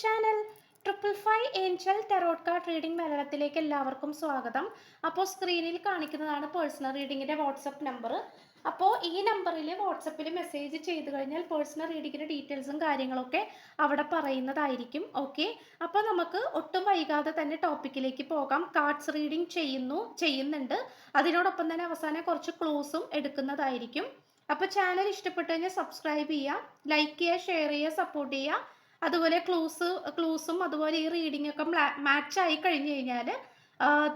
Channel triple five angel tarot card reading മലയാളത്തിലേക്ക് എല്ലാവർക്കും സ്വാഗതം. അപ്പോൾ സ്ക്രീനിൽ കാണിക്കുന്നതാണ് പേഴ്സണൽ റീഡിങ്ങിന്റെ വാട്സപ്പ് നമ്പർ അപ്പോൾ ഈ നമ്പറിൽ വാട്സപ്പിൽ മെസ്സേജ് ചെയ്ത് കഴിഞ്ഞാൽ പേഴ്സണൽ റീഡിങ്ങിന്റെ ഡീറ്റെയിൽസും കാര്യങ്ങളൊക്കെ അവിടെ പറയുന്നതായിരിക്കും. ഓക്കെ അപ്പോൾ നമുക്ക് ഒട്ടും വൈകാതെ തന്നെ ടോപ്പിക്കിലേക്ക് പോകാം. കാർഡ്സ് റീഡിംഗ് ചെയ്യുന്നു ചെയ്യുന്നുണ്ട്. അതിനോടൊപ്പം തന്നെ അവസാനം കുറച്ച് ക്ലോസും എടുക്കുന്നതായിരിക്കും. അപ്പോൾ ചാനൽ ഇഷ്ടപ്പെട്ടു കഴിഞ്ഞാൽ സബ്സ്ക്രൈബ് ചെയ്യുക ലൈക്ക് ചെയ്യുക ഷെയർ ചെയ്യുക സപ്പോർട്ട് ചെയ്യുക. അതുപോലെ ക്ലൂസ് ക്ലൂസും അതുപോലെ ഈ റീഡിംഗ് ഒക്കെ മാച്ച് ആയി കഴിഞ്ഞു കഴിഞ്ഞാൽ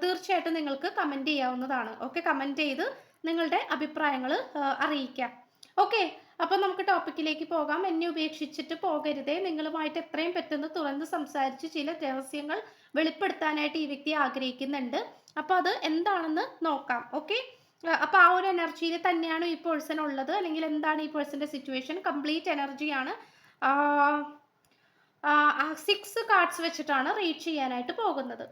തീർച്ചയായിട്ടും നിങ്ങൾക്ക് കമന്റ് ചെയ്യാവുന്നതാണ്. ഓക്കെ കമന്റ് ചെയ്ത് നിങ്ങളുടെ അഭിപ്രായങ്ങൾ അറിയിക്കാം. ഓക്കെ അപ്പോൾ നമുക്ക് ടോപ്പിക്കിലേക്ക് പോകാം. എന്നെ ഉപേക്ഷിച്ചിട്ട് പോകരുതേ. നിങ്ങളുമായിട്ട് എത്രയും പെട്ടെന്ന് തുറന്ന് സംസാരിച്ച് ചില രഹസ്യങ്ങൾ വെളിപ്പെടുത്താനായിട്ട് ഈ വ്യക്തി ആഗ്രഹിക്കുന്നുണ്ട്. അപ്പോൾ അത് എന്താണെന്ന് നോക്കാം. ഓക്കെ അപ്പോൾ ആ ഒരു എനർജിയിൽ തന്നെയാണ് ഈ പേഴ്സൺ ഉള്ളത്. അല്ലെങ്കിൽ എന്താണ് ഈ പേഴ്സന്റെ സിറ്റുവേഷൻ കംപ്ലീറ്റ് എനർജിയാണ് സിക്സ് കാർഡ്സ് വെച്ചിട്ടാണ് റീഡ് ചെയ്യാനായിട്ട് പോകുന്നത്.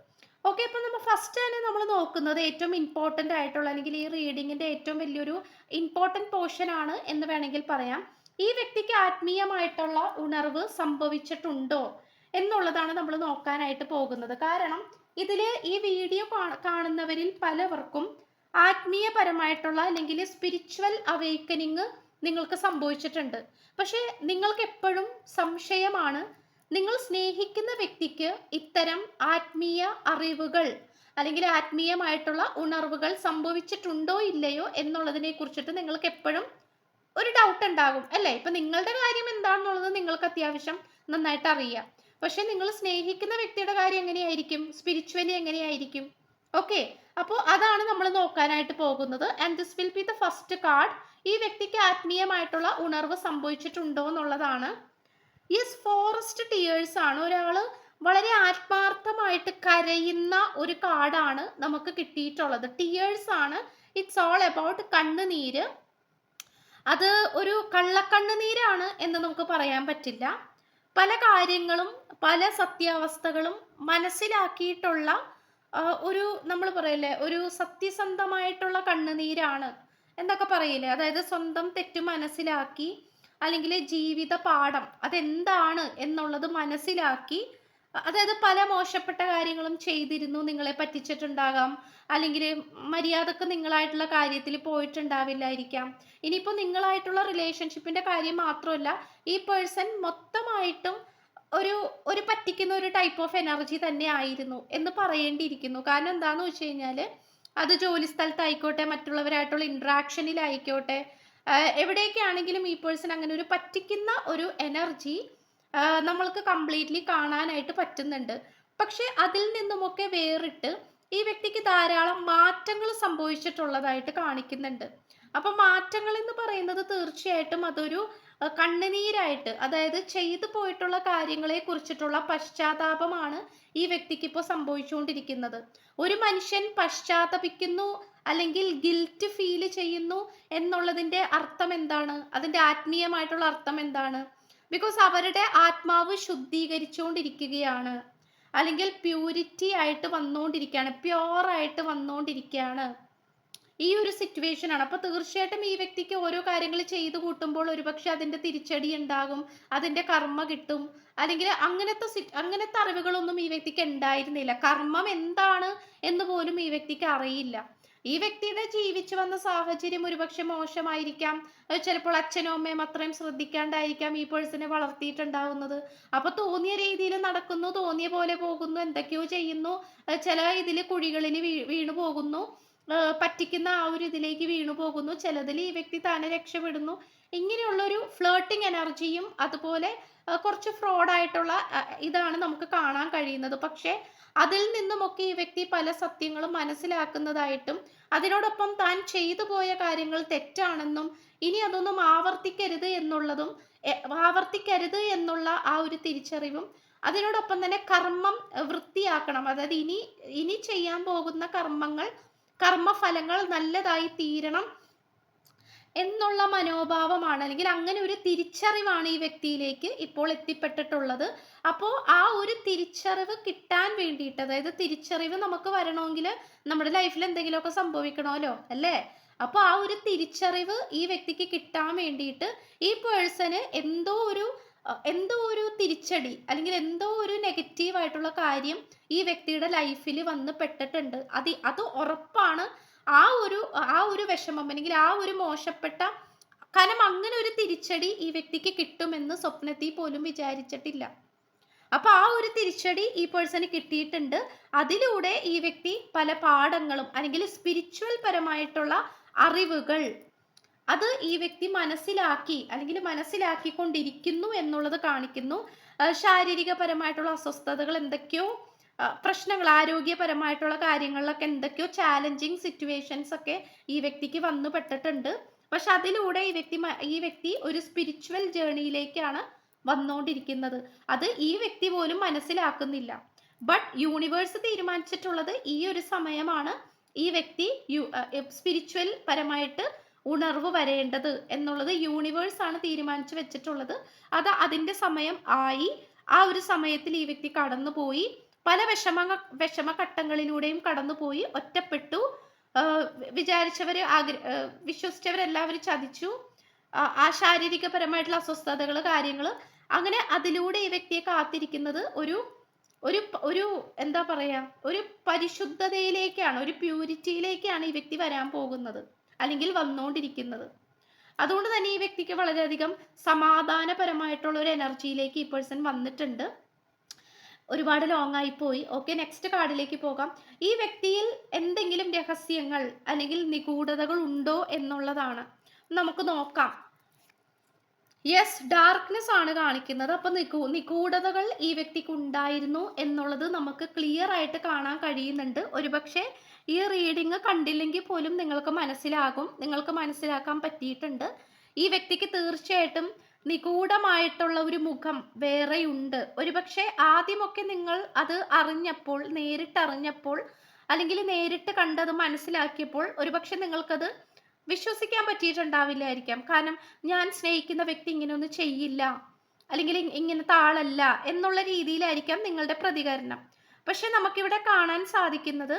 ഓക്കെ അപ്പം നമ്മൾ ഫസ്റ്റ് തന്നെ നമ്മൾ നോക്കുന്നത് ഏറ്റവും ഇമ്പോർട്ടന്റ് ആയിട്ടുള്ള അല്ലെങ്കിൽ ഈ റീഡിങ്ങിന്റെ ഏറ്റവും വലിയൊരു ഇമ്പോർട്ടന്റ് പോർഷൻ ആണ് എന്ന് വേണമെങ്കിൽ പറയാം. ഈ വ്യക്തിക്ക് ആത്മീയമായിട്ടുള്ള ഉണർവ് സംഭവിച്ചിട്ടുണ്ടോ എന്നുള്ളതാണ് നമ്മൾ നോക്കാനായിട്ട് പോകുന്നത്. കാരണം ഇതിൽ ഈ വീഡിയോ കാണുന്നവരിൽ പലവർക്കും ആത്മീയപരമായിട്ടുള്ള അല്ലെങ്കിൽ സ്പിരിച്വൽ അവേക്കനിങ് നിങ്ങൾക്ക് സംഭവിച്ചിട്ടുണ്ട്. പക്ഷേ നിങ്ങൾക്ക് എപ്പോഴും സംശയമാണ് നിങ്ങൾ സ്നേഹിക്കുന്ന വ്യക്തിക്ക് ഇത്തരം ആത്മീയ അറിവുകൾ അല്ലെങ്കിൽ ആത്മീയമായിട്ടുള്ള ഉണർവുകൾ സംഭവിച്ചിട്ടുണ്ടോ ഇല്ലയോ എന്നുള്ളതിനെ കുറിച്ചിട്ട് നിങ്ങൾക്ക് എപ്പോഴും ഒരു ഡൗട്ട് ഉണ്ടാകും അല്ലേ? ഇപ്പൊ നിങ്ങളുടെ കാര്യം എന്താണെന്നുള്ളത് നിങ്ങൾക്ക് അത്യാവശ്യം നന്നായിട്ട് അറിയാം. പക്ഷെ നിങ്ങൾ സ്നേഹിക്കുന്ന വ്യക്തിയുടെ കാര്യം എങ്ങനെയായിരിക്കും? സ്പിരിച്വലി എങ്ങനെയായിരിക്കും? ഓക്കെ അപ്പോൾ അതാണ് നമ്മൾ നോക്കാനായിട്ട് പോകുന്നത്. And this will be the first card ഈ വ്യക്തിക്ക് ആത്മീയമായിട്ടുള്ള ഉണർവ് സംഭവിച്ചിട്ടുണ്ടോ എന്നുള്ളതാണ് യെസ് ഫോറസ്റ്റ് ടിയേഴ്സ് ആണ്. ഒരാൾ വളരെ ആത്മാർത്ഥമായിട്ട് കരയുന്ന ഒരു കാർഡാണ് നമുക്ക് കിട്ടിയിട്ടുള്ളത്. ടിയേഴ്സ് ആണ്. ഇറ്റ്സ് ഓൾ അബൌട്ട് കണ്ണുനീര്. അത് ഒരു കള്ളക്കണ്ണുനീരാണ് എന്ന് നമുക്ക് പറയാൻ പറ്റില്ല. പല കാര്യങ്ങളും പല സത്യാവസ്ഥകളും മനസ്സിലാക്കിയിട്ടുള്ള ഒരു നമ്മൾ പറയില്ലേ ഒരു സത്യസന്ധമായിട്ടുള്ള കണ്ണുനീരാണ് എന്നൊക്കെ പറയില്ലേ. അതായത് സ്വന്തം തെറ്റ് മനസ്സിലാക്കി അല്ലെങ്കിൽ ജീവിത പാഠം അതെന്താണ് എന്നുള്ളത് മനസ്സിലാക്കി അതായത് പല മോശപ്പെട്ട കാര്യങ്ങളും ചെയ്തിരുന്നു നിങ്ങളെ പറ്റിച്ചിട്ടുണ്ടാകാം അല്ലെങ്കിൽ മര്യാദയ്ക്ക് നിങ്ങളായിട്ടുള്ള കാര്യത്തിൽ പോയിട്ടുണ്ടാവില്ലായിരിക്കാം. ഇനിയിപ്പോൾ നിങ്ങളായിട്ടുള്ള റിലേഷൻഷിപ്പിന്റെ കാര്യം മാത്രമല്ല ഈ പേഴ്സൺ മൊത്തമായിട്ടും ഒരു ഒരു പറ്റിക്കുന്ന ഒരു ടൈപ്പ് ഓഫ് എനർജി തന്നെ ആയിരുന്നു എന്ന് പറയേണ്ടിയിരിക്കുന്നു. കാരണം എന്താണെന്ന് വെച്ച് കഴിഞ്ഞാൽ അത് ജോലി സ്ഥലത്തായിക്കോട്ടെ മറ്റുള്ളവരായിട്ടുള്ള ഇൻട്രാക്ഷനിലായിക്കോട്ടെ എവിടെയൊക്കെയാണെങ്കിലും ഈ പേഴ്സൺ അങ്ങനെ ഒരു പറ്റിക്കുന്ന ഒരു എനർജി നമ്മൾക്ക് കംപ്ലീറ്റ്ലി കാണാനായിട്ട് പറ്റുന്നുണ്ട്. പക്ഷെ അതിൽ നിന്നുമൊക്കെ വേറിട്ട് ഈ വ്യക്തിക്ക് ധാരാളം മാറ്റങ്ങൾ സംഭവിച്ചിട്ടുള്ളതായിട്ട് കാണിക്കുന്നുണ്ട്. അപ്പൊ മാറ്റങ്ങൾ എന്ന് പറയുന്നത് തീർച്ചയായിട്ടും അതൊരു കണ്ണുനീരായിട്ട് അതായത് ചെയ്തു പോയിട്ടുള്ള കാര്യങ്ങളെ കുറിച്ചിട്ടുള്ള പശ്ചാത്താപമാണ് ഈ വ്യക്തിക്ക് ഇപ്പോൾ സംഭവിച്ചുകൊണ്ടിരിക്കുന്നത്. ഒരു മനുഷ്യൻ പശ്ചാത്തപിക്കുന്നു അല്ലെങ്കിൽ ഗിൽറ്റ് ഫീൽ ചെയ്യുന്നു എന്നുള്ളതിന്റെ അർത്ഥം എന്താണ്? അതിന്റെ ആത്മീയമായിട്ടുള്ള അർത്ഥം എന്താണ്? ബിക്കോസ് അവരുടെ ആത്മാവ് ശുദ്ധീകരിച്ചുകൊണ്ടിരിക്കുകയാണ്. അല്ലെങ്കിൽ പ്യൂരിറ്റി ആയിട്ട് വന്നുകൊണ്ടിരിക്കുകയാണ് പ്യോർ ആയിട്ട് വന്നുകൊണ്ടിരിക്കുകയാണ്. ഈ ഒരു സിറ്റുവേഷൻ ആണ്. അപ്പൊ തീർച്ചയായിട്ടും ഈ വ്യക്തിക്ക് ഓരോ കാര്യങ്ങൾ ചെയ്തു കൂട്ടുമ്പോൾ ഒരുപക്ഷെ അതിന്റെ തിരിച്ചടി ഉണ്ടാകും അതിന്റെ കർമ്മ കിട്ടും. അല്ലെങ്കിൽ അങ്ങനത്തെ അങ്ങനത്തെ അറിവുകളൊന്നും ഈ വ്യക്തിക്ക് ഉണ്ടായിരുന്നില്ല. കർമ്മം എന്താണ് എന്ന് പോലും ഈ വ്യക്തിക്ക് അറിയില്ല. ഈ വ്യക്തിയുടെ ജീവിച്ചു വന്ന സാഹചര്യം ഒരുപക്ഷെ മോശമായിരിക്കാം. ചിലപ്പോൾ അച്ഛനും അമ്മയും അത്രയും ശ്രദ്ധിക്കാണ്ടായിരിക്കാം ഈ പേഴ്സണെ വളർത്തിയിട്ടുണ്ടാവുന്നത്. അപ്പൊ തോന്നിയ രീതിയിൽ നടക്കുന്നു തോന്നിയ പോലെ പോകുന്നു എന്തൊക്കെയോ ചെയ്യുന്നു. ചില ഇതിൽ കുഴികളിൽ വീണു പോകുന്നു. പറ്റിക്കുന്ന ആ ഒരു ഇതിലേക്ക് വീണു പോകുന്നു. ചിലതിൽ ഈ വ്യക്തി താനെ രക്ഷപ്പെടുന്നു. ഇങ്ങനെയുള്ളൊരു ഫ്ലേട്ടിംഗ് എനർജിയും അതുപോലെ കുറച്ച് ഫ്രോഡായിട്ടുള്ള ഇതാണ് നമുക്ക് കാണാൻ കഴിയുന്നത്. പക്ഷേ അതിൽ നിന്നുമൊക്കെ ഈ വ്യക്തി പല സത്യങ്ങളും മനസ്സിലാക്കുന്നതായിട്ടും അതിനോടൊപ്പം താൻ ചെയ്തു പോയ കാര്യങ്ങൾ തെറ്റാണെന്നും ഇനി അതൊന്നും ആവർത്തിക്കരുത് എന്നുള്ളതും ആവർത്തിക്കരുത് എന്നുള്ള ആ ഒരു തിരിച്ചറിവും അതിനോടൊപ്പം തന്നെ കർമ്മം വൃത്തിയാക്കണം. അതായത് ഇനി ഇനി ചെയ്യാൻ പോകുന്ന കർമ്മങ്ങൾ കർമ്മഫലങ്ങൾ നല്ലതായി തീരണം. എന്നുള്ള മനോഭാവമാണ് അല്ലെങ്കിൽ അങ്ങനെ ഒരു തിരിച്ചറിവാണ് ഈ വ്യക്തിയിലേക്ക് ഇപ്പോൾ എത്തിപ്പെട്ടിട്ടുള്ളത്. അപ്പോൾ ആ ഒരു തിരിച്ചറിവ് കിട്ടാൻ വേണ്ടിയിട്ട് അതായത് തിരിച്ചറിവ് നമുക്ക് വരണമെങ്കിൽ നമ്മുടെ ലൈഫിൽ എന്തെങ്കിലുമൊക്കെ സംഭവിക്കണമല്ലോ അല്ലേ? അപ്പോൾ ആ ഒരു തിരിച്ചറിവ് ഈ വ്യക്തിക്ക് കിട്ടാൻ വേണ്ടിയിട്ട് ഈ പേഴ്സന് എന്തോ ഒരു എന്തോ ഒരു തിരിച്ചടി അല്ലെങ്കിൽ എന്തോ ഒരു നെഗറ്റീവ് ആയിട്ടുള്ള കാര്യം ഈ വ്യക്തിയുടെ ലൈഫിൽ വന്ന് പെട്ടിട്ടുണ്ട്. അത് അത് ഉറപ്പാണ് ആ ഒരു ആ ഒരു വിഷമം അല്ലെങ്കിൽ ആ ഒരു മോശപ്പെട്ട കാരണം അങ്ങനെ ഒരു തിരിച്ചടി ഈ വ്യക്തിക്ക് കിട്ടുമെന്ന് സ്വപ്നത്തിൽ പോലും വിചാരിച്ചിട്ടില്ല. അപ്പൊ ആ ഒരു തിരിച്ചടി ഈ പേഴ്സണ് കിട്ടിയിട്ടുണ്ട്. അതിലൂടെ ഈ വ്യക്തി പല പാഠങ്ങളും അല്ലെങ്കിൽ സ്പിരിച്വൽ പരമായിട്ടുള്ള അറിവുകൾ അത് ഈ വ്യക്തി മനസ്സിലാക്കി അല്ലെങ്കിൽ മനസ്സിലാക്കിക്കൊണ്ടിരിക്കുന്നു എന്നുള്ളത് കാണിക്കുന്നു. ശാരീരികപരമായിട്ടുള്ള അസ്വസ്ഥതകൾ എന്തൊക്കെയോ പ്രശ്നങ്ങൾ ആരോഗ്യപരമായിട്ടുള്ള കാര്യങ്ങളിലൊക്കെ എന്തൊക്കെയോ ചാലഞ്ചിങ് സിറ്റുവേഷൻസ് ഒക്കെ ഈ വ്യക്തിക്ക് വന്നു പെട്ടിട്ടുണ്ട്. പക്ഷെ അതിലൂടെ ഈ വ്യക്തി ഈ വ്യക്തി ഒരു സ്പിരിച്വൽ ജേണിയിലേക്കാണ് വന്നുകൊണ്ടിരിക്കുന്നത് അത് ഈ വ്യക്തി പോലും മനസ്സിലാക്കുന്നില്ല. ബട്ട് യൂണിവേഴ്സ് തീരുമാനിച്ചിട്ടുള്ളത് ഈ ഒരു സമയമാണ് ഈ വ്യക്തി സ്പിരിച്വൽ പരമായിട്ട് ഉണർവ് വരേണ്ടത് എന്നുള്ളത് യൂണിവേഴ്സ് ആണ് തീരുമാനിച്ചു വെച്ചിട്ടുള്ളത്. അത് അതിന്റെ സമയം ആയി ആ ഒരു സമയത്തിൽ ഈ വ്യക്തി കടന്നുപോയി. പല വിഷമ വിഷമഘട്ടങ്ങളിലൂടെയും കടന്നുപോയി ഒറ്റപ്പെട്ടു. വിചാരിച്ചവര് ആഗ്ര വിശ്വസിച്ചവരെല്ലാവരും ചതിച്ചു. ആ- ശാരീരികപരമായിട്ടുള്ള അസ്വസ്ഥതകൾ കാര്യങ്ങൾ അങ്ങനെ അതിലൂടെ ഈ വ്യക്തിയെ കാത്തിരിക്കുന്നത് ഒരു ഒരു ഒരു എന്താ പറയാ ഒരു പരിശുദ്ധതയിലേക്കാണ് ഒരു പ്യൂരിറ്റിയിലേക്കാണ് ഈ വ്യക്തി വരാൻ പോകുന്നത്. അല്ലെങ്കിൽ വന്നുകൊണ്ടിരിക്കുന്നത് അതുകൊണ്ട് തന്നെ ഈ വ്യക്തിക്ക് വളരെയധികം സമാധാനപരമായിട്ടുള്ള ഒരു എനർജിയിലേക്ക് ഈ പേഴ്സൺ വന്നിട്ടുണ്ട്. ഒരുപാട് ലോങ് ആയി പോയി. ഓക്കെ നെക്സ്റ്റ് കാർഡിലേക്ക് പോകാം. ഈ വ്യക്തിയിൽ എന്തെങ്കിലും രഹസ്യങ്ങൾ അല്ലെങ്കിൽ നിഗൂഢതകൾ ഉണ്ടോ എന്നുള്ളതാണ്. നമുക്ക് നോക്കാം. യെസ് ഡാർക്ക്നെസ് ആണ് കാണിക്കുന്നത്. അപ്പൊ നിഗൂ നിഗൂഢതകൾ ഈ വ്യക്തിക്ക് ഉണ്ടായിരുന്നു എന്നുള്ളത് നമുക്ക് ക്ലിയർ ആയിട്ട് കാണാൻ കഴിയുന്നുണ്ട്. ഒരുപക്ഷെ ഈ റീഡിങ് കണ്ടില്ലെങ്കിൽ പോലും നിങ്ങൾക്ക് മനസ്സിലാകും. നിങ്ങൾക്ക് മനസ്സിലാക്കാൻ പറ്റിയിട്ടുണ്ട്. ഈ വ്യക്തിക്ക് തീർച്ചയായിട്ടും നിഗൂഢമായിട്ടുള്ള ഒരു മുഖം വേറെയുണ്ട്. ഒരുപക്ഷെ ആദ്യമൊക്കെ നിങ്ങൾ അത് അറിഞ്ഞപ്പോൾ നേരിട്ട് അറിഞ്ഞപ്പോൾ അല്ലെങ്കിൽ നേരിട്ട് കണ്ടത് മനസ്സിലാക്കിയപ്പോൾ ഒരുപക്ഷെ നിങ്ങൾക്കത് വിശ്വസിക്കാൻ പറ്റിയിട്ടുണ്ടാവില്ലായിരിക്കാം. കാരണം ഞാൻ സ്നേഹിക്കുന്ന വ്യക്തി ഇങ്ങനെയൊന്നും ചെയ്യില്ല അല്ലെങ്കിൽ ഇങ്ങനത്തെ ആളല്ല എന്നുള്ള രീതിയിലായിരിക്കാം നിങ്ങളുടെ പ്രതികരണം. പക്ഷെ നമുക്കിവിടെ കാണാൻ സാധിക്കുന്നത്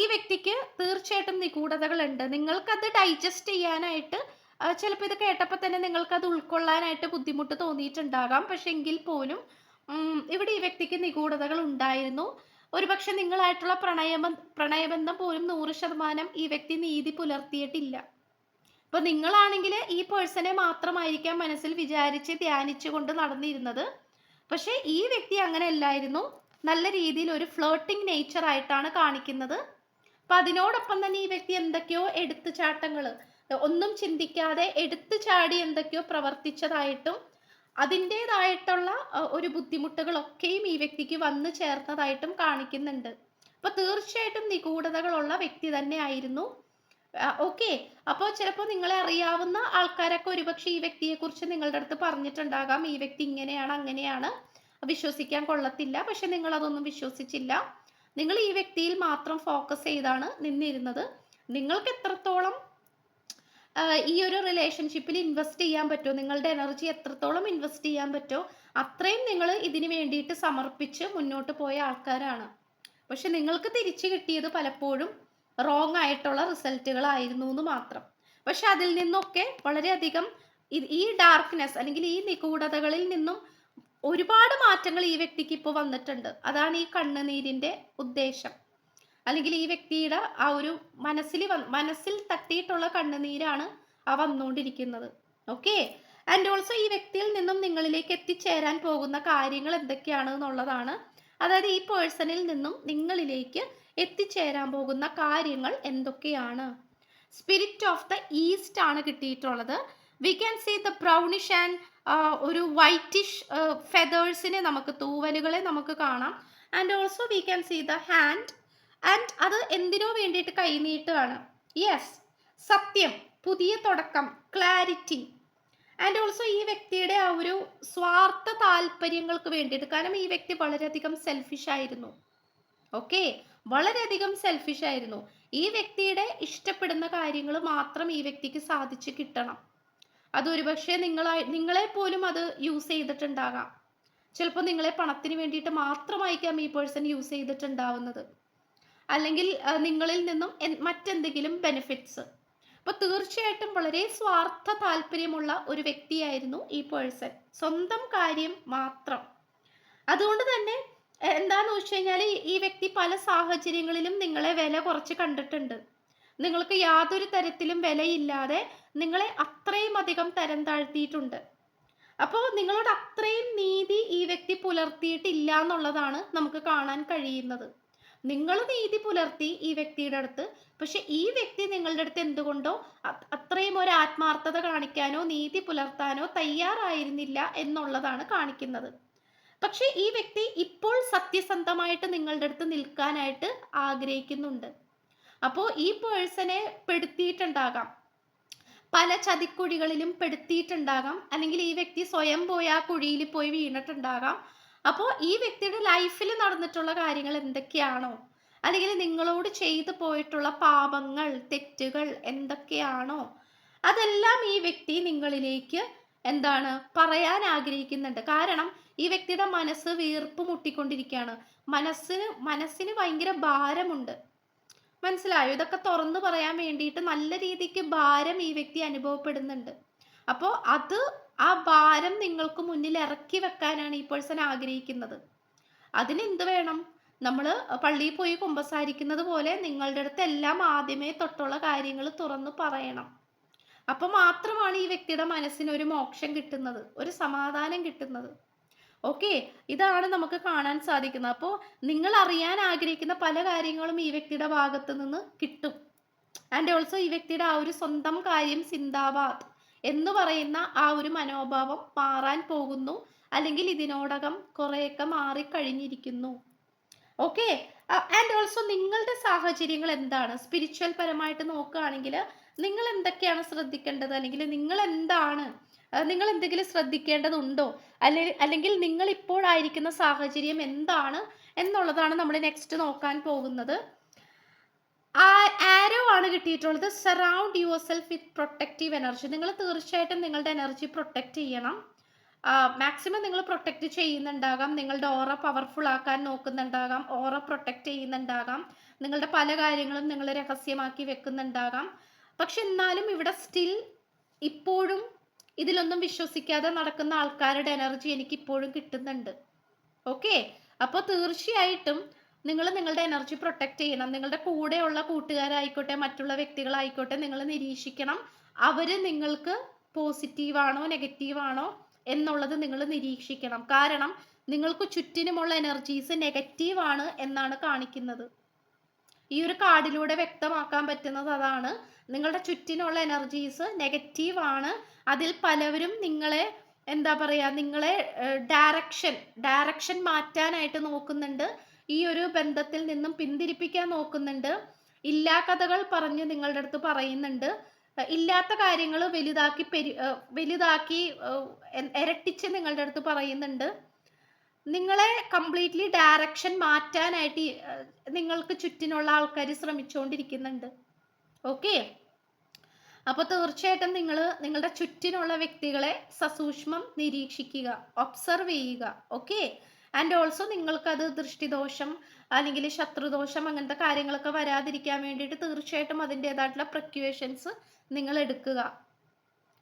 ഈ വ്യക്തിക്ക് തീർച്ചയായിട്ടും നിഗൂഢതകളുണ്ട്. നിങ്ങൾക്കത് ഡൈജസ്റ്റ് ചെയ്യാനായിട്ട് ചിലപ്പോൾ ഇത് കേട്ടപ്പോൾ തന്നെ നിങ്ങൾക്ക് അത് ഉൾക്കൊള്ളാനായിട്ട് ബുദ്ധിമുട്ട് തോന്നിയിട്ടുണ്ടാകാം. പക്ഷെ എങ്കിൽ പോലും ഇവിടെ ഈ വ്യക്തിക്ക് നിഗൂഢതകൾ ഉണ്ടായിരുന്നു. ഒരുപക്ഷെ നിങ്ങളായിട്ടുള്ള പ്രണയബ പ്രണയബന്ധം പോലും നൂറ് ശതമാനം ഈ വ്യക്തി നീതി പുലർത്തിയിട്ടില്ല. ഇപ്പൊ നിങ്ങളാണെങ്കിൽ ഈ പേഴ്സണെ മാത്രമായിരിക്കാം മനസ്സിൽ വിചാരിച്ച് ധ്യാനിച്ചുകൊണ്ട് നടന്നിരുന്നത്. പക്ഷെ ഈ വ്യക്തി അങ്ങനെ അല്ലായിരുന്നു നല്ല രീതിയിൽ ഒരു ഫ്ലേട്ടിംഗ് നേച്ചർ ആയിട്ടാണ് കാണിക്കുന്നത്. അപ്പൊ അതിനോടൊപ്പം തന്നെ ഈ വ്യക്തി എന്തൊക്കെയോ എടുത്തുചാട്ടങ്ങൾ ഒന്നും ചിന്തിക്കാതെ എടുത്തു ചാടി എന്തൊക്കെയോ പ്രവർത്തിച്ചതായിട്ടും അതിന്റെതായിട്ടുള്ള ഒരു ബുദ്ധിമുട്ടുകളൊക്കെയും ഈ വ്യക്തിക്ക് വന്നു ചേർന്നതായിട്ടും കാണിക്കുന്നുണ്ട്. അപ്പൊ തീർച്ചയായിട്ടും നിഗൂഢതകളുള്ള വ്യക്തി തന്നെയായിരുന്നു. ഓക്കെ. അപ്പോൾ ചിലപ്പോൾ നിങ്ങളെ അറിയാവുന്ന ആൾക്കാരൊക്കെ ഒരുപക്ഷെ ഈ വ്യക്തിയെക്കുറിച്ച് നിങ്ങളുടെ അടുത്ത് പറഞ്ഞിട്ടുണ്ടാകാം. ഈ വ്യക്തി ഇങ്ങനെയാണ് അങ്ങനെയാണ്. വിശ്വസിക്കാൻ കൊള്ളത്തില്ല. പക്ഷെ നിങ്ങൾ അതൊന്നും വിശ്വസിച്ചില്ല. നിങ്ങൾ ഈ വ്യക്തിയിൽ മാത്രം ഫോക്കസ് ചെയ്താണ് നിന്നിരുന്നത്. നിങ്ങൾക്ക് എത്രത്തോളം ഈ ഒരു റിലേഷൻഷിപ്പിൽ ഇൻവെസ്റ്റ് ചെയ്യാൻ പറ്റുമോ? നിങ്ങളുടെ എനർജി എത്രത്തോളം ഇൻവെസ്റ്റ് ചെയ്യാൻ പറ്റുമോ? അത്രയും നിങ്ങൾ ഇതിന് വേണ്ടിയിട്ട് സമർപ്പിച്ച് മുന്നോട്ട് പോയ ആൾക്കാരാണ്. പക്ഷെ നിങ്ങൾക്ക് തിരിച്ചു കിട്ടിയത് പലപ്പോഴും റോങ് ആയിട്ടുള്ള റിസൾട്ടുകളായിരുന്നു എന്ന് മാത്രം. പക്ഷെ അതിൽ നിന്നൊക്കെ വളരെയധികം ഈ ഡാർക്ക്നെസ് അല്ലെങ്കിൽ ഈ നിഗൂഢതകളിൽ നിന്നും ഒരുപാട് മാറ്റങ്ങൾ ഈ വ്യക്തിക്ക് ഇപ്പോൾ വന്നിട്ടുണ്ട്. അതാണ് ഈ കണ്ണുനീരിന്റെ ഉദ്ദേശം. അല്ലെങ്കിൽ ഈ വ്യക്തിയുടെ ആ ഒരു മനസ്സിൽ മനസ്സിൽ തട്ടിയിട്ടുള്ള കണ്ണുനീരാണ് ആ വന്നുകൊണ്ടിരിക്കുന്നത്. ഓക്കെ ആൻഡ് ഓൾസോ ഈ വ്യക്തിയിൽ നിന്നും നിങ്ങളിലേക്ക് എത്തിച്ചേരാൻ പോകുന്ന കാര്യങ്ങൾ എന്തൊക്കെയാണ് എന്നുള്ളതാണ്. അതായത് ഈ പേഴ്സണിൽ നിന്നും നിങ്ങളിലേക്ക് എത്തിച്ചേരാൻ പോകുന്ന കാര്യങ്ങൾ എന്തൊക്കെയാണ്? സ്പിരിറ്റ് ഓഫ് ദ ഈസ്റ്റ് ആണ് കിട്ടിയിട്ടുള്ളത്. We can see the brownish and ഒരു വൈറ്റിഷ് ഫെതേഴ്സിനെ നമുക്ക് തൂവലുകളെ നമുക്ക് കാണാം. And also we can see the hand and അത് എന്തിനോ വേണ്ടിയിട്ട് കൈനീട്ടുകയാണ് യെസ് സത്യം പുതിയ തുടക്കം ക്ലാരിറ്റി ആൻഡ് ഓൾസോ ഈ വ്യക്തിയുടെ ആ ഒരു സ്വാർത്ഥ താല്പര്യങ്ങൾക്ക് വേണ്ടിയിട്ട് കാരണം ഈ വ്യക്തി വളരെയധികം സെൽഫിഷ് ആയിരുന്നു. ഓക്കെ വളരെയധികം സെൽഫിഷ് ആയിരുന്നു. ഈ വ്യക്തിയുടെ ഇഷ്ടപ്പെടുന്ന കാര്യങ്ങൾ മാത്രം ഈ വ്യക്തിക്ക് സാധിച്ചു കിട്ടണം. അതൊരുപക്ഷെ നിങ്ങളായി നിങ്ങളെ പോലും അത് യൂസ് ചെയ്തിട്ടുണ്ടാകാം. ചിലപ്പോൾ നിങ്ങളെ പണത്തിന് വേണ്ടിയിട്ട് മാത്രമായിരിക്കാം ഈ പേഴ്സൺ യൂസ് ചെയ്തിട്ടുണ്ടാവുന്നത്. അല്ലെങ്കിൽ നിങ്ങളിൽ നിന്നും മറ്റെന്തെങ്കിലും ബെനിഫിറ്റ്സ് അപ്പൊ തീർച്ചയായിട്ടും വളരെ സ്വാർത്ഥ താല്പര്യമുള്ള ഒരു വ്യക്തിയായിരുന്നു ഈ പേഴ്സൺ സ്വന്തം കാര്യം മാത്രം. അതുകൊണ്ട് തന്നെ എന്താന്ന് വെച്ച് കഴിഞ്ഞാൽ ഈ വ്യക്തി പല സാഹചര്യങ്ങളിലും നിങ്ങളെ വില കുറച്ച് കണ്ടിട്ടുണ്ട്. നിങ്ങൾക്ക് യാതൊരു തരത്തിലും വിലയില്ലാതെ നിങ്ങളെ അത്രയും അധികം തരം താഴ്ത്തിയിട്ടുണ്ട്. അപ്പോൾ നിങ്ങളോട് അത്രയും നീതി ഈ വ്യക്തി പുലർത്തിയിട്ടില്ല എന്നുള്ളതാണ് നമുക്ക് കാണാൻ കഴിയുന്നത്. നിങ്ങൾ നീതി പുലർത്തി ഈ വ്യക്തിയുടെ അടുത്ത്. പക്ഷെ ഈ വ്യക്തി നിങ്ങളുടെ അടുത്ത് എന്തുകൊണ്ടോ അത്രയും ഒരു ആത്മാർത്ഥത കാണിക്കാനോ നീതി പുലർത്താനോ തയ്യാറായിരുന്നില്ല എന്നുള്ളതാണ് കാണിക്കുന്നത്. പക്ഷെ ഈ വ്യക്തി ഇപ്പോൾ സത്യസന്ധമായിട്ട് നിങ്ങളുടെ അടുത്ത് നിൽക്കാനായിട്ട് ആഗ്രഹിക്കുന്നുണ്ട്. അപ്പോൾ ഈ പേഴ്സണെ പെടുത്തിയിട്ടുണ്ടാകാം. പല ചതിക്കുഴികളിലും പെടുത്തിയിട്ടുണ്ടാകാം. അല്ലെങ്കിൽ ഈ വ്യക്തി സ്വയം പോയി ആ കുഴിയിൽ പോയി വീണിട്ടുണ്ടാകാം. അപ്പോൾ ഈ വ്യക്തിയുടെ ലൈഫിൽ നടന്നിട്ടുള്ള കാര്യങ്ങൾ എന്തൊക്കെയാണോ? അല്ലെങ്കിൽ നിങ്ങളോട് ചെയ്തു പോയിട്ടുള്ള പാപങ്ങൾ തെറ്റുകൾ എന്തൊക്കെയാണോ? അതെല്ലാം ഈ വ്യക്തി നിങ്ങളിലേക്ക് എന്താണ് പറയാൻ ആഗ്രഹിക്കുന്നുണ്ട്. കാരണം ഈ വ്യക്തിയുടെ മനസ്സ് വീർപ്പ് മുട്ടിക്കൊണ്ടിരിക്കുകയാണ്. മനസ്സിന് മനസ്സിന് ഭയങ്കര ഭാരമുണ്ട്. മനസ്സിലായോ? ഇതൊക്കെ തുറന്നു പറയാൻ വേണ്ടിയിട്ട് നല്ല രീതിക്ക് ഭാരം ഈ വ്യക്തി അനുഭവപ്പെടുന്നുണ്ട്. അപ്പോൾ അത് ആ ഭാരം നിങ്ങൾക്ക് മുന്നിൽ ഇറക്കി വെക്കാനാണ് ഈ പേഴ്സൺ ആഗ്രഹിക്കുന്നത്. അതിനെന്ത് വേണം? നമ്മൾ പള്ളിയിൽ പോയി കുമ്പസാരിക്കുന്നത് പോലെ നിങ്ങളുടെ അടുത്ത് എല്ലാം ആദ്യമേ തൊട്ടുള്ള കാര്യങ്ങൾ തുറന്നു പറയണം. അപ്പൊ മാത്രമാണ് ഈ വ്യക്തിയുടെ മനസ്സിന് ഒരു മോക്ഷം കിട്ടുന്നത് ഒരു സമാധാനം കിട്ടുന്നത്. ഓക്കെ ഇതാണ് നമുക്ക് കാണാൻ സാധിക്കുന്നത്. അപ്പോൾ നിങ്ങൾ അറിയാൻ ആഗ്രഹിക്കുന്ന പല കാര്യങ്ങളും ഈ വ്യക്തിയുടെ ഭാഗത്ത് നിന്ന് കിട്ടും. ആൻഡ് ഓൾസോ ഈ വ്യക്തിയുടെ ആ ഒരു സ്വന്തം കാര്യം സിന്ദാബാദ് എന്ന് പറയുന്ന ആ ഒരു മനോഭാവം മാറാൻ പോകുന്നു. അല്ലെങ്കിൽ ഇതിനോടകം കുറേയൊക്കെ മാറിക്കഴിഞ്ഞിരിക്കുന്നു ഓക്കെ ആൻഡ് ഓൾസോ നിങ്ങളുടെ സാഹചര്യങ്ങൾ എന്താണ്? സ്പിരിച്വൽ പരമായിട്ട് നോക്കുകയാണെങ്കിൽ നിങ്ങൾ എന്തൊക്കെയാണ് ശ്രദ്ധിക്കേണ്ടത്? അല്ലെങ്കിൽ നിങ്ങൾ എന്താണ്? നിങ്ങൾ എന്തെങ്കിലും ശ്രദ്ധിക്കേണ്ടതുണ്ടോ? അല്ലെ അല്ലെങ്കിൽ നിങ്ങൾ ഇപ്പോഴായിരിക്കുന്ന സാഹചര്യം എന്താണ് എന്നുള്ളതാണ് നമ്മൾ നെക്സ്റ്റ് നോക്കാൻ പോകുന്നത്. ആരോ ആണ് കിട്ടിയിട്ടുള്ളത്. Surround yourself with protective energy നിങ്ങൾ തീർച്ചയായിട്ടും നിങ്ങളുടെ എനർജി പ്രൊട്ടക്റ്റ് ചെയ്യണം. മാക്സിമം നിങ്ങൾ പ്രൊട്ടക്റ്റ് ചെയ്യുന്നുണ്ടാകാം. നിങ്ങളുടെ ഓറ പവർഫുൾ ആക്കാൻ നോക്കുന്നുണ്ടാകാം. ഓറ പ്രൊട്ടക്റ്റ് ചെയ്യുന്നുണ്ടാകാം. നിങ്ങളുടെ പല കാര്യങ്ങളും നിങ്ങൾ രഹസ്യമാക്കി വെക്കുന്നുണ്ടാകാം. പക്ഷെ എന്നാലും ഇവിടെ സ്റ്റിൽ ഇപ്പോഴും ഇതിലൊന്നും വിശ്വസിക്കാതെ നടക്കുന്ന ആൾക്കാരുടെ എനർജി എനിക്ക് ഇപ്പോഴും കിട്ടുന്നുണ്ട്. ഓക്കെ അപ്പോൾ തീർച്ചയായിട്ടും നിങ്ങൾ നിങ്ങളുടെ എനർജി പ്രൊട്ടക്റ്റ് ചെയ്യണം. നിങ്ങളുടെ കൂടെയുള്ള കൂട്ടുകാരായിക്കോട്ടെ മറ്റുള്ള വ്യക്തികളായിക്കോട്ടെ നിങ്ങൾ നിരീക്ഷിക്കണം. അവർ നിങ്ങൾക്ക് പോസിറ്റീവാണോ നെഗറ്റീവാണോ എന്നുള്ളത് നിങ്ങൾ നിരീക്ഷിക്കണം. കാരണം നിങ്ങൾക്ക് ചുറ്റിനുമുള്ള എനർജീസ് നെഗറ്റീവാണ് എന്നാണ് കാണിക്കുന്നത്. ഈ ഒരു കാർഡിലൂടെ വ്യക്തമാക്കാൻ പറ്റുന്നത് അതാണ്. നിങ്ങളുടെ ചുറ്റിനുള്ള എനർജീസ് നെഗറ്റീവ് ആണ്. അതിൽ പലവരും നിങ്ങളെ എന്താ പറയുക നിങ്ങളെ ഡയറക്ഷൻ ഡയറക്ഷൻ മാറ്റാനായിട്ട് നോക്കുന്നുണ്ട്. ഈ ഒരു ബന്ധത്തിൽ നിന്നും പിന്തിരിപ്പിക്കാൻ നോക്കുന്നുണ്ട്. ഇല്ലാ കഥകൾ പറഞ്ഞ് നിങ്ങളുടെ അടുത്ത് പറയുന്നുണ്ട്. ഇല്ലാത്ത കാര്യങ്ങൾ വലുതാക്കി പെരി വലുതാക്കി ഇരട്ടിച്ച് നിങ്ങളുടെ അടുത്ത് പറയുന്നുണ്ട്. നിങ്ങളെ കംപ്ലീറ്റ്ലി ഡയറക്ഷൻ മാറ്റാനായിട്ട് നിങ്ങൾക്ക് ചുറ്റിനുള്ള ആൾക്കാർ ശ്രമിച്ചുകൊണ്ടിരിക്കുന്നുണ്ട് ഓക്കെ? അപ്പോൾ തീർച്ചയായിട്ടും നിങ്ങൾ നിങ്ങളുടെ ചുറ്റിനുള്ള വ്യക്തികളെ സസൂക്ഷ്മം നിരീക്ഷിക്കുക ഒബ്സർവ് ചെയ്യുക. ഓക്കെ? ആൻഡ് ഓൾസോ നിങ്ങൾക്കത് ദൃഷ്ടിദോഷം അല്ലെങ്കിൽ ശത്രുദോഷം അങ്ങനത്തെ കാര്യങ്ങളൊക്കെ വരാതിരിക്കാൻ വേണ്ടിയിട്ട് തീർച്ചയായിട്ടും അതിന്റെതായിട്ടുള്ള പ്രക്യുവേഷൻസ് നിങ്ങൾ എടുക്കുക.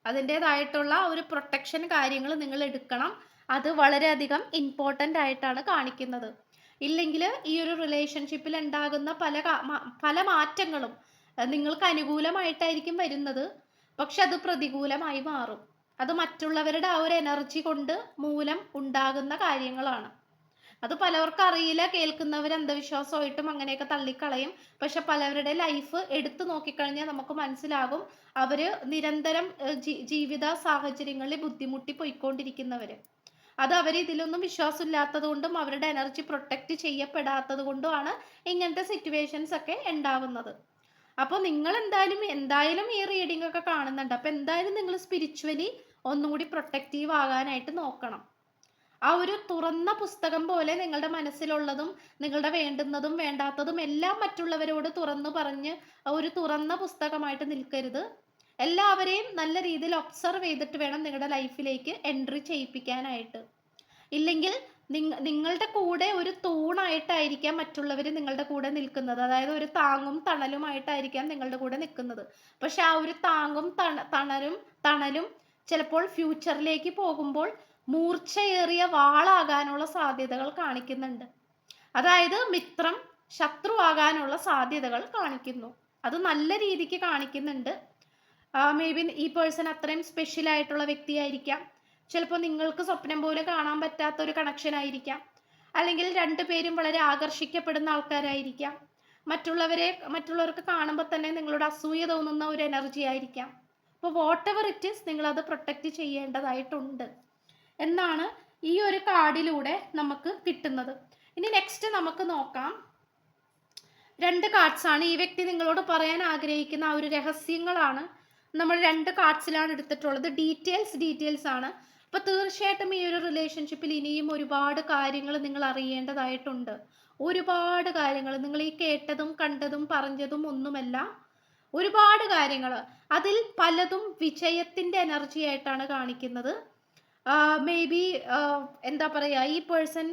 അതിന്റെതായിട്ടുള്ള ഒരു പ്രൊട്ടക്ഷൻ കാര്യങ്ങൾ നിങ്ങൾ എടുക്കണം. അത് വളരെയധികം ഇമ്പോർട്ടന്റ് ആയിട്ടാണ് കാണിക്കുന്നത്. ഇല്ലെങ്കിൽ ഈ ഒരു റിലേഷൻഷിപ്പിൽ ഉണ്ടാകുന്ന പല പല മാറ്റങ്ങളും നിങ്ങൾക്ക് അനുകൂലമായിട്ടായിരിക്കും വരുന്നത്. പക്ഷെ അത് പ്രതികൂലമായി മാറും. അത് മറ്റുള്ളവരുടെ ആ ഒരു എനർജി കൊണ്ട് മൂലം ഉണ്ടാകുന്ന കാര്യങ്ങളാണ്. അത് പലവർക്കും അറിയില്ല കേൾക്കുന്നവർ അന്ധവിശ്വാസമായിട്ടും അങ്ങനെയൊക്കെ തള്ളിക്കളയും. പക്ഷെ പലവരുടെ ലൈഫ് എടുത്തു നോക്കിക്കഴിഞ്ഞാൽ നമുക്ക് മനസ്സിലാകും അവർ നിരന്തരം ജീവിത സാഹചര്യങ്ങളിൽ ബുദ്ധിമുട്ടി പോയിക്കൊണ്ടിരിക്കുന്നവര്. അത് അവർ ഇതിലൊന്നും വിശ്വാസമില്ലാത്തത് കൊണ്ടും അവരുടെ എനർജി പ്രൊട്ടക്റ്റ് ചെയ്യപ്പെടാത്തത് കൊണ്ടുമാണ് ഇങ്ങനത്തെ സിറ്റുവേഷൻസ് ഒക്കെ ഉണ്ടാവുന്നത്. അപ്പോൾ നിങ്ങൾ എന്തായാലും എന്തായാലും ഈ റീഡിംഗ് ഒക്കെ കാണുന്നുണ്ട്. അപ്പോൾ എന്തായാലും നിങ്ങൾ സ്പിരിച്വലി ഒന്നുകൂടി പ്രൊട്ടക്റ്റീവ് ആകാനായിട്ട് നോക്കണം. ആ ഒരു തുറന്ന പുസ്തകം പോലെ നിങ്ങളുടെ മനസ്സിലുള്ളതും നിങ്ങളുടെ വേണ്ടുന്നതും വേണ്ടാത്തതും എല്ലാം മറ്റുള്ളവരോട് തുറന്നു പറഞ്ഞ് ഒരു തുറന്ന പുസ്തകമായിട്ട് നിൽക്കരുത്. എല്ലാവരെയും നല്ല രീതിയിൽ ഒബ്സർവ് ചെയ്തിട്ട് വേണം നിങ്ങളുടെ ലൈഫിലേക്ക് എൻട്രി ചെയ്യിപ്പിക്കാനായിട്ട്. ഇല്ലെങ്കിൽ നിങ്ങ നിങ്ങളുടെ കൂടെ ഒരു തൂണായിട്ടായിരിക്കാം മറ്റുള്ളവർ നിങ്ങളുടെ കൂടെ നിൽക്കുന്നത്. അതായത് ഒരു താങ്ങും തണലുമായിട്ടായിരിക്കാം നിങ്ങളുടെ കൂടെ നിൽക്കുന്നത്. പക്ഷെ ആ ഒരു താങ്ങും തണ തണലും തണലും ചിലപ്പോൾ ഫ്യൂച്ചറിലേക്ക് പോകുമ്പോൾ മൂർച്ചയേറിയ വാളാകാനുള്ള സാധ്യതകൾ കാണിക്കുന്നുണ്ട്. അതായത് മിത്രം ശത്രുവാകാനുള്ള സാധ്യതകൾ കാണിക്കുന്നു. അത് നല്ല രീതിക്ക് കാണിക്കുന്നുണ്ട്. മേ ബി ഈ പേഴ്സൺ അത്രയും സ്പെഷ്യൽ ആയിട്ടുള്ള വ്യക്തിയായിരിക്കാം. ചിലപ്പോൾ നിങ്ങൾക്ക് സ്വപ്നം പോലെ കാണാൻ പറ്റാത്ത ഒരു കണക്ഷൻ ആയിരിക്കാം. അല്ലെങ്കിൽ രണ്ടുപേരും വളരെ ആകർഷിക്കപ്പെടുന്ന ആൾക്കാരായിരിക്കാം. മറ്റുള്ളവരെ മറ്റുള്ളവർക്ക് കാണുമ്പോൾ തന്നെ നിങ്ങളുടെ അസൂയ തോന്നുന്ന ഒരു എനർജി ആയിരിക്കാം. അപ്പോൾ വാട്ട് എവർ ഇറ്റ് ഈസ് നിങ്ങളത് പ്രൊട്ടക്റ്റ് ചെയ്യേണ്ടതായിട്ടുണ്ട്. എന്നാണ് ഈ ഒരു കാർഡിലൂടെ നമുക്ക് കിട്ടുന്നത്. ഇനി നെക്സ്റ്റ് നമുക്ക് നോക്കാം. രണ്ട് കാർഡ്സ് ആണ്. ഈ വ്യക്തി നിങ്ങളോട് പറയാൻ ആഗ്രഹിക്കുന്ന ആ ഒരു രഹസ്യങ്ങളാണ്. നമ്മൾ രണ്ട് കാർഡ്സിലാണ് എടുത്തിട്ടുള്ളത്. ഡീറ്റെയിൽസ് ഡീറ്റെയിൽസ് ആണ്. അപ്പോൾ തീർച്ചയായിട്ടും ഈ ഒരു റിലേഷൻഷിപ്പിൽ ഇനിയും ഒരുപാട് കാര്യങ്ങൾ നിങ്ങൾ അറിയേണ്ടതായിട്ടുണ്ട്. ഒരുപാട് കാര്യങ്ങൾ. നിങ്ങൾ ഈ കേട്ടതും കണ്ടതും പറഞ്ഞതും ഒന്നുമല്ല. ഒരുപാട് കാര്യങ്ങൾ. അതിൽ പലതും വിജയത്തിന്റെ എനർജി ആയിട്ടാണ് കാണിക്കുന്നത്. മേ ബി എന്താ പറയുക ഈ പേഴ്സൺ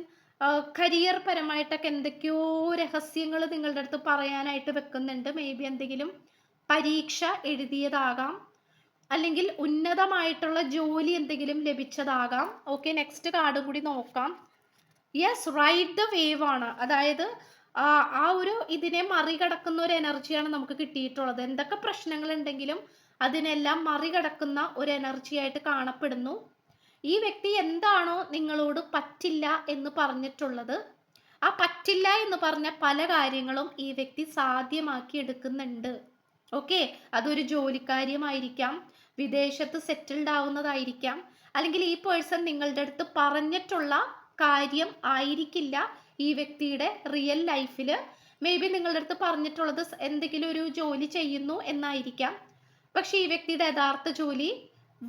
കരിയർ പരമായിട്ടൊക്കെ എന്തൊക്കെയോ രഹസ്യങ്ങൾ നിങ്ങളുടെ അടുത്ത് പറയാനായിട്ട് വെക്കുന്നുണ്ട്. മേ ബി എന്തെങ്കിലും പരീക്ഷ എഴുതിയതാകാം. അല്ലെങ്കിൽ ഉന്നതമായിട്ടുള്ള ജോലി എന്തെങ്കിലും ലഭിച്ചതാകാം. ഓക്കെ നെക്സ്റ്റ് കാർഡ് കൂടി നോക്കാം. യെസ് റൈറ്റ് ദ വേവ് ആണ്. അതായത് ആ ഒരു ഇതിനെ മറികടക്കുന്ന ഒരു എനർജിയാണ് നമുക്ക് കിട്ടിയിട്ടുള്ളത്. എന്തൊക്കെ പ്രശ്നങ്ങൾ ഉണ്ടെങ്കിലും അതിനെല്ലാം മറികടക്കുന്ന ഒരു എനർജി ആയിട്ട് കാണപ്പെടുന്നു. ഈ വ്യക്തി എന്താണോ നിങ്ങളോട് പറ്റില്ല എന്ന് പറഞ്ഞിട്ടുള്ളത്. ആ പറ്റില്ല എന്ന് പറഞ്ഞ പല കാര്യങ്ങളും ഈ വ്യക്തി സാധ്യമാക്കി എടുക്കുന്നുണ്ട്. ഓക്കെ? അതൊരു ജോലിക്കാര്യമായിരിക്കാം വിദേശത്ത് സെറ്റിൽഡ് ആവുന്നതായിരിക്കാം അല്ലെങ്കിൽ ഈ പേഴ്സൺ നിങ്ങളുടെ അടുത്ത് പറഞ്ഞിട്ടുള്ള കാര്യം ആയിരിക്കില്ല ഈ വ്യക്തിയുടെ റിയൽ ലൈഫിൽ മേ ബി നിങ്ങളുടെ അടുത്ത് പറഞ്ഞിട്ടുള്ളത് എന്തെങ്കിലും ഒരു ജോലി ചെയ്യുന്നു എന്നായിരിക്കാം. പക്ഷെ ഈ വ്യക്തിയുടെ യഥാർത്ഥ ജോലി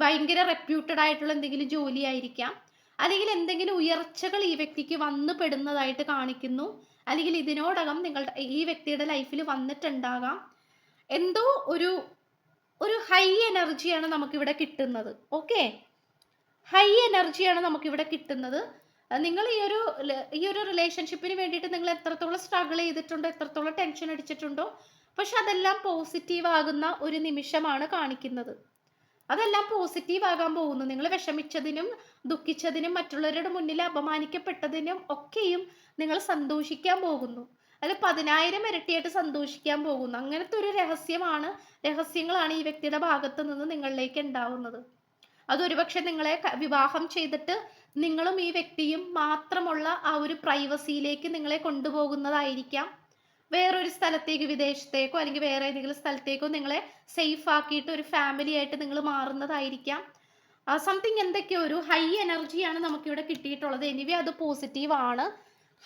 ഭയങ്കര റെപ്യൂട്ടഡ് ആയിട്ടുള്ള എന്തെങ്കിലും ജോലി ആയിരിക്കാം അല്ലെങ്കിൽ എന്തെങ്കിലും ഉയർച്ചകൾ ഈ വ്യക്തിക്ക് വന്നു പെടുന്നതായിട്ട് കാണിക്കുന്നു. അല്ലെങ്കിൽ ഇതിനോടകം നിങ്ങളുടെ ഈ വ്യക്തിയുടെ ലൈഫിൽ വന്നിട്ടുണ്ടാകാം. എന്തോ ഒരു ഒരു ഹൈ എനർജിയാണ് നമുക്കിവിടെ കിട്ടുന്നത്. ഓക്കെ ഹൈ എനർജിയാണ് നമുക്കിവിടെ കിട്ടുന്നത്. നിങ്ങൾ ഈ ഒരു ഈ ഒരു റിലേഷൻഷിപ്പിന് വേണ്ടിയിട്ട് നിങ്ങൾ എത്രത്തോളം സ്ട്രഗിൾ ചെയ്തിട്ടുണ്ടോ എത്രത്തോളം ടെൻഷൻ അടിച്ചിട്ടുണ്ടോ പക്ഷെ അതെല്ലാം പോസിറ്റീവ് ആകുന്ന ഒരു നിമിഷമാണ് കാണിക്കുന്നത്. അതെല്ലാം പോസിറ്റീവ് ആകാൻ പോകുന്നു. നിങ്ങൾ വിഷമിച്ചതിനും ദുഃഖിച്ചതിനും മറ്റുള്ളവരുടെ മുന്നിൽ അപമാനിക്കപ്പെട്ടതിനും ഒക്കെയും നിങ്ങൾ സന്തോഷിക്കാൻ പോകുന്നു. അതിൽ പതിനായിരം ഇരട്ടിയായിട്ട് സന്തോഷിക്കാൻ പോകുന്നു. അങ്ങനത്തെ ഒരു രഹസ്യമാണ് രഹസ്യങ്ങളാണ് ഈ വ്യക്തിയുടെ ഭാഗത്ത് നിന്ന് നിങ്ങളിലേക്ക് ഉണ്ടാവുന്നത്. അതൊരുപക്ഷെ നിങ്ങളെ വിവാഹം ചെയ്തിട്ട് നിങ്ങളും ഈ വ്യക്തിയും മാത്രമുള്ള ആ ഒരു പ്രൈവസിയിലേക്ക് നിങ്ങളെ കൊണ്ടുപോകുന്നതായിരിക്കാം. വേറൊരു സ്ഥലത്തേക്ക് വിദേശത്തേക്കോ അല്ലെങ്കിൽ വേറെ ഏതെങ്കിലും സ്ഥലത്തേക്കോ നിങ്ങളെ സേഫ് ആക്കിയിട്ട് ഒരു ഫാമിലി ആയിട്ട് നിങ്ങൾ മാറുന്നതായിരിക്കാം. സംതിങ് എന്തൊക്കെയോ ഒരു ഹൈ എനർജിയാണ് നമുക്കിവിടെ കിട്ടിയിട്ടുള്ളത്. എനിവേ അത് പോസിറ്റീവ് ആണ്.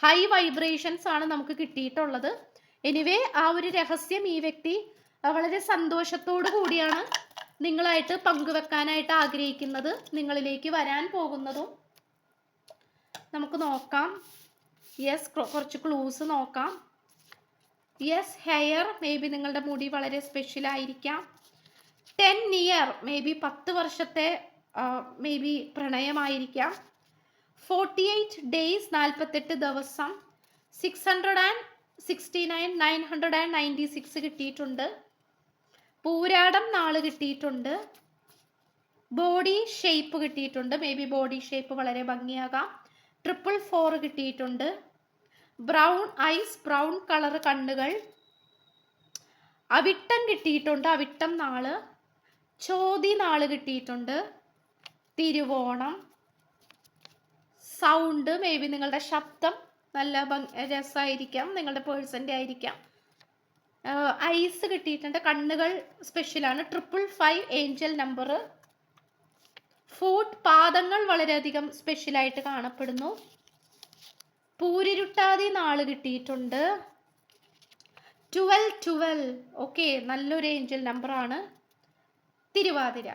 ഹൈ വൈബ്രേഷൻസ് ആണ് നമുക്ക് കിട്ടിയിട്ടുള്ളത്. എനിവേ ആ ഒരു രഹസ്യം ഈ വ്യക്തി വളരെ സന്തോഷത്തോടു കൂടിയാണ് നിങ്ങളായിട്ട് പങ്കുവെക്കാനായിട്ട് ആഗ്രഹിക്കുന്നത് നിങ്ങളിലേക്ക് വരാൻ പോകുന്നതും. നമുക്ക് നോക്കാം. യെസ് കുറച്ച് ക്ലൂസ് നോക്കാം. യെസ് ഹെയർ മേ ബി നിങ്ങളുടെ മുടി വളരെ സ്പെഷ്യൽ ആയിരിക്കാം. ടെൻ ഇയർ മേ ബി പത്ത് വർഷത്തെ മേ ബി പ്രണയമായിരിക്കാം. ഫോർട്ടി എയ്റ്റ് ഡേയ്സ് നാൽപ്പത്തെട്ട് ദിവസം. Six hundred and sixty nine nine hundred and ninety six കിട്ടിയിട്ടുണ്ട്. പൂരാടം നാൾ കിട്ടിയിട്ടുണ്ട്. ബോഡി ഷേപ്പ് കിട്ടിയിട്ടുണ്ട്. മേ ബി ബോഡി ഷേപ്പ് വളരെ ഭംഗിയാകാം. ട്രിപ്പിൾ ഫോർ കിട്ടിയിട്ടുണ്ട്. ബ്രൗൺ ഐസ് ബ്രൗൺ കളർ കണ്ണുകൾ. അവിട്ടം കിട്ടിയിട്ടുണ്ട് അവിട്ടം നാൾ. ചോതി നാൾ കിട്ടിയിട്ടുണ്ട്. തിരുവോണം. സൗണ്ട് മേ ബി നിങ്ങളുടെ ശബ്ദം നല്ല രസമായിരിക്കാം നിങ്ങളുടെ പേഴ്സന്റെ ആയിരിക്കാം. ഐസ് കിട്ടിയിട്ടുണ്ട് കണ്ണുകൾ സ്പെഷ്യലാണ് triple five angel number food പാദങ്ങൾ വളരെയധികം സ്പെഷ്യലായിട്ട് കാണപ്പെടുന്നു. പൂരിരുട്ടാതി നാൾ കിട്ടിയിട്ടുണ്ട്. ട്വൽ ട്വൽ ഓക്കെ നല്ലൊരു ഏഞ്ചൽ നമ്പറാണ്. തിരുവാതിര.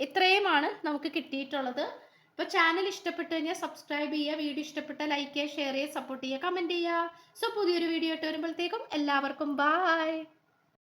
ഇത്രയുമാണ് നമുക്ക് കിട്ടിയിട്ടുള്ളത്. ഇപ്പോൾ ചാനൽ ഇഷ്ടപ്പെട്ടു കഴിഞ്ഞാൽ സബ്സ്ക്രൈബ് ചെയ്യുക വീഡിയോ ഇഷ്ടപ്പെട്ട ലൈക്ക് ചെയ്യുക ഷെയർ ചെയ്യുക സപ്പോർട്ട് ചെയ്യുക കമന്റ് ചെയ്യുക. സോ പുതിയൊരു വീഡിയോ ഇട്ട് വരുമ്പോഴത്തേക്കും എല്ലാവർക്കും ബായ്